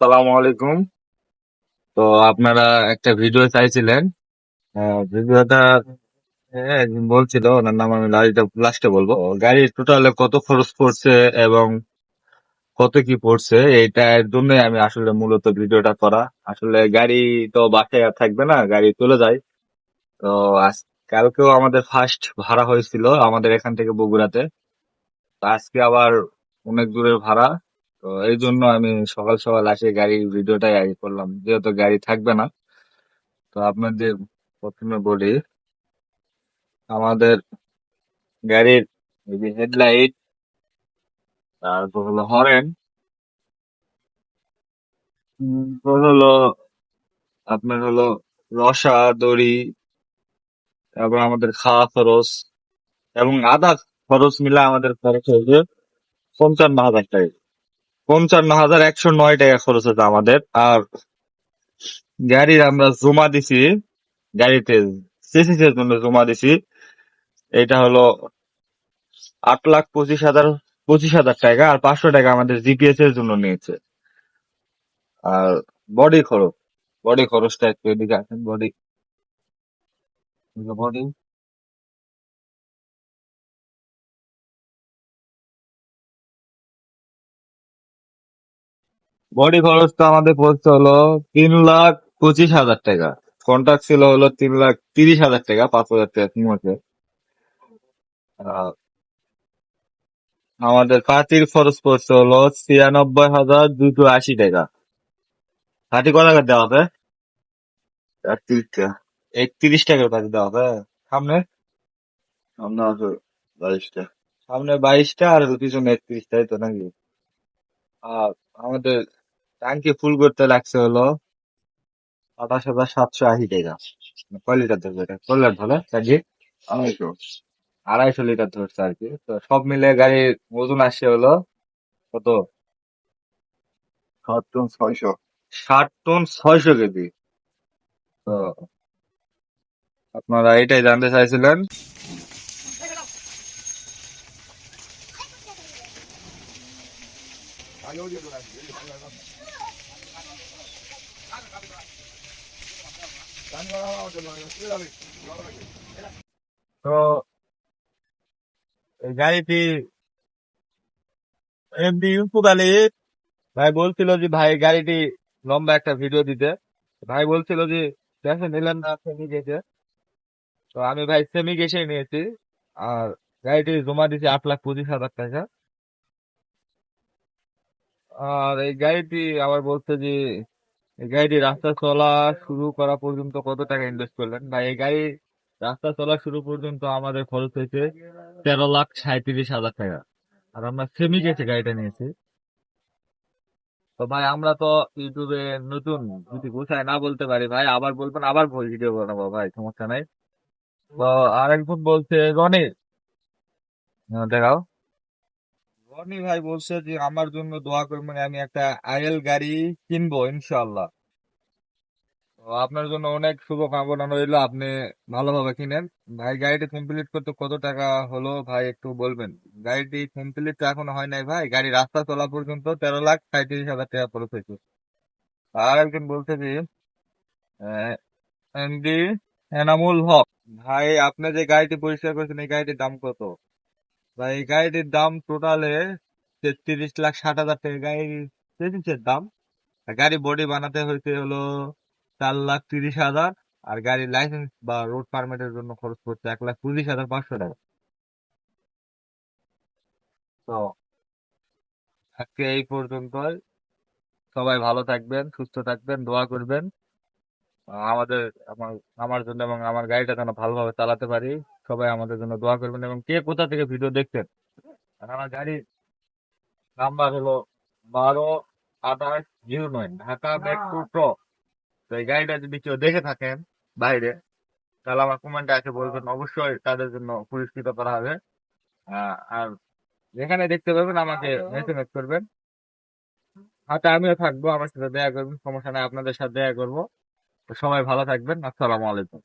আসসালামু আলাইকুম। তো আপনারা একটা ভিডিও চাইছিলেন। আহ, ভিডিওটা হ্যাঁ, বলছিল ওনার নাম আমি গাড়িটা লাস্টে বলব। গাড়ির টোটালে কত খরচ পড়ছে এবং কত কি পড়ছে এইটার জন্য আমি আসলে মূলত ভিডিওটা করা। আসলে গাড়ি তো বাসায় আর থাকবে না গাড়ি চলে যায়। তো আজ কালকেও আমাদের ফার্স্ট ভাড়া হয়েছিল আমাদের এখান থেকে বগুড়াতে। আজকে আবার অনেক দূরের ভাড়া। তো এই জন্য আমি সকাল সকাল আসে গাড়ির ভিডিওটাই আগে করলাম। যেহেতু গাড়ি থাকবে না, তো আপনাদের প্রথমে বলি, আমাদের গাড়ির হেডলাইট, তারপর হলো হরেন হলো আপনার হলো রসা, দড়ি, তারপর আমাদের খাওয়া খরচ এবং আধা খরচ মিলে আমাদের খরচ হয়েছে পঞ্চান্ন হাজার টাকা। পঞ্চান্ন হাজার একশো নয় টাকা খরচ হয়েছে আমাদের। আর গাড়ির আমরা জমা দিছি, গাড়িতে সিসিসের জন্য জমা দিছি, এটা হলো আট লাখ পঁচিশ হাজার পঁচিশ হাজার টাকা, আর পাঁচশো টাকা আমাদের জিপিএস এর জন্য নিয়েছে। আর বডি খরচ বডি খরচটা একটু এদিকে আসেন বডি বডি বডি খরচ তো আমাদের পড়ছে হলো তিন লাখ পঁচিশ হাজার টাকা। কন্ট্রাক্ট ছিল হলো তিন লাখ তিরিশ হাজার টাকা পাঁচ হাজার টাকা কমছে আমাদের পাতির খরচ পড়ছে হলো ছিয়ানব্বই হাজার দুশো আশি টাকা। পাতি কত টাকা দেওয়া হবে? একত্রিশ টাকা। একত্রিশ টাকার পাতি দেওয়া হবে? সামনে? সামনে আছে বাইশটা সামনে বাইশটা আর পিছনে একত্রিশটা তো নাকি? আর আমাদের ট্যাঙ্কি ফুল করতে লাগছে হলো আঠাশ হাজার সাতশো আশি টাকা। কয় লিটার ধরবে এটা? কয় লিটার ধরে ট্যাঙ্কি আড়াইশো। আড়াইশো লিটার ধরছে আর কি। তো সব মিলে গাড়ির ওজন আসছে হলো কত? ষাট টন ছয়শো। ষাট টন ছয়শো কেজি। তো আপনারা এটাই জানতে চাইছিলেন। তো গাড়িটি এমডি ইউসুফ আলী ভাই বলছিল যে, ভাই, গাড়িটি লম্বা একটা ভিডিও দিতে। ভাই বলছিল যে দেখে নিলেন না সেমি গেছে তো আমি ভাই সেমি গেছে নিয়েছি। আর গাড়িটি জমা দিয়েছি আট লাখ পঁচিশ হাজার টাকা। আর এই গাড়িটি আবার বলছে যে এই গাড়িটি রাস্তা চলা শুরু করা পর্যন্ত কত টাকা ইনভেস্ট করলেন? ভাই এই গাড়ি রাস্তা চলা শুরু পর্যন্ত আমাদের খরচ হয়েছে তেরো লাখ সাঁত্রিশ হাজার টাকা। আর আমরা সেমি গেছে গাড়িটা নিয়েছি। তো ভাই আমরা তো ইউটিউবে নতুন যদি গোছায় না বলতে পারি ভাই আবার বলবেন আবার ভিডিও বানাবো ভাই সমস্যা নাই। তো আরেকজন বলছে রনি হ্যাঁ, দেখাও। রনি ভাই বলছে যে, আমার জন্য দোয়া করবেন আমি একটা আইএল গাড়ি কিনবো ইনশাল্লাহ আপনার জন্য অনেক শুভকামনা রইল, আপনি ভালোভাবে কিনেন। ভাই, গাড়িটি কমপ্লিট করতে কত টাকা হলো ভাই একটু বলবেন? গাড়িটি কমপ্লিট তো এখনও হয় নাই ভাই, গাড়ি রাস্তা চলা পর্যন্ত তেরো লাখ সাঁত্রিশ হাজার টাকা খরচ হয়েছে। আর একজন বলছে যে এমডি এনামুল হক, ভাই, আপনি যে গাড়িটি পরিষ্কার করেছেন, এই গাড়িটির দাম কত? ভাই, এই গাড়িটির দাম টোটালে তেত্রিশ লাখ ষাট হাজার টাকা। গাড়ির চেঞ্জের দাম। গাড়ি বডি বানাতে হয়েছে হলো চার লাখ তিরিশ হাজার। আর গাড়ির লাইসেন্স বা রোড পারমিটের জন্য খরচ পড়ছে এক লাখ পঁচিশ হাজার পাঁচশো টাকা। তো আজকে এই পর্যন্তই। সবাই ভালো থাকবেন, সুস্থ থাকবেন, দোয়া করবেন। আমাদের, আমার আমার জন্য এবং আমার গাড়িটা যেন ভালোভাবে চালাতে পারি। সবাই আমাদের জন্য দোয়া করবেন এবং কে কোথা থেকে ভিডিও দেখছেন? আর আমার গাড়ির নাম্বার হলো বারো আঠাশ জিরো নয় ঢাকা ব্যাক টু ট্র। তো এই গাড়িটা যদি কেউ দেখে থাকেন বাইরে তাহলে আমার কমেন্টে আছে বলবেন। অবশ্যই তাদের জন্য পুরস্কৃত করা হবে। আর যেখানে দেখতে পাবেন আমাকে মেসেজ করবেন। হাতে আমিও থাকব আমার সাথে দেখা করবেন সমস্যা নাই আপনাদের সাথে দেখা করব। তো সবাই ভালো থাকবেন আসসালামু আলাইকুম।